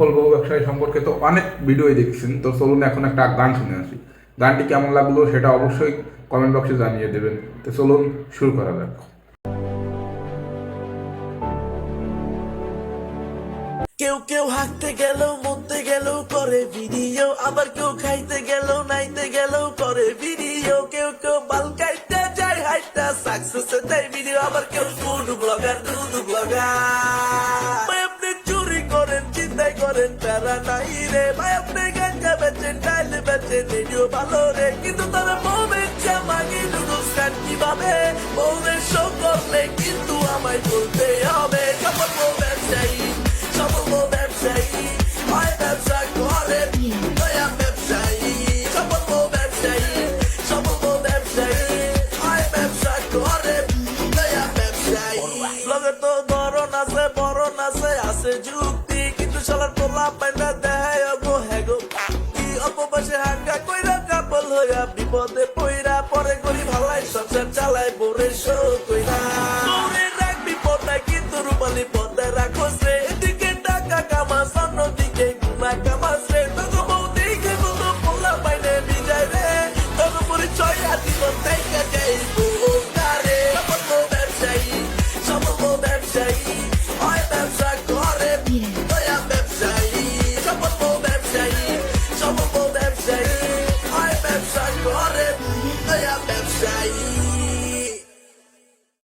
সফল বহু ব্যবসায়ী সম্পর্কে তো অনেক ভিডিওই দেখছেন। তো চলুন এখন একটা গান শুনে আসি। গানটি কেমন লাগল সেটা অবশ্যই কমেন্ট বক্সে জানিয়ে দেবেন। তো চলুন শুরু করা যাক। কেউ কেউ হাঁটতে গেল মরতে গেল করে ভিডিও আবার কেউ খাইতে গেল নাইতে গেল করে ভিডিও কেউ কেউ বাল খাইতে যায়, হাইটা সাকসেস দেয় ভিডিও আবার কেউ ফুড ব্লগার দুধ ব্লগার করেন প্যারা নাই রে ভাই, আপনি গাঞ্জা বেচেন, ডাইল বেচেন ভিডিও ভালো রে। কিন্তু তারা মোমের জামাগি নুডলস খান কীভাবে? মোমের শো করলে কিন্তু আমায় বলতে হবে, সফল বউ ব্যবসায়ী, সফল ব্যবসায়ী, হয় ব্যবসা করে নয়া ব্যবসায়ী, সফল ব্যবসায়ী সফল ব্যবসায়ী, হয় ব্যবসা করে নয়া ব্যবসায়ী। লগে তো ধরন আছে, বরণ আছে আছে যুক্তি শালার তোলা পাইনা দেয় গো হ্যাগো কি অপবাসে হাঙ্গা কইরা কাপল হইয়া বিপদে পইরা, পরে করি ভালাই, সংসার চালায় বোরে শো কইরা। sair.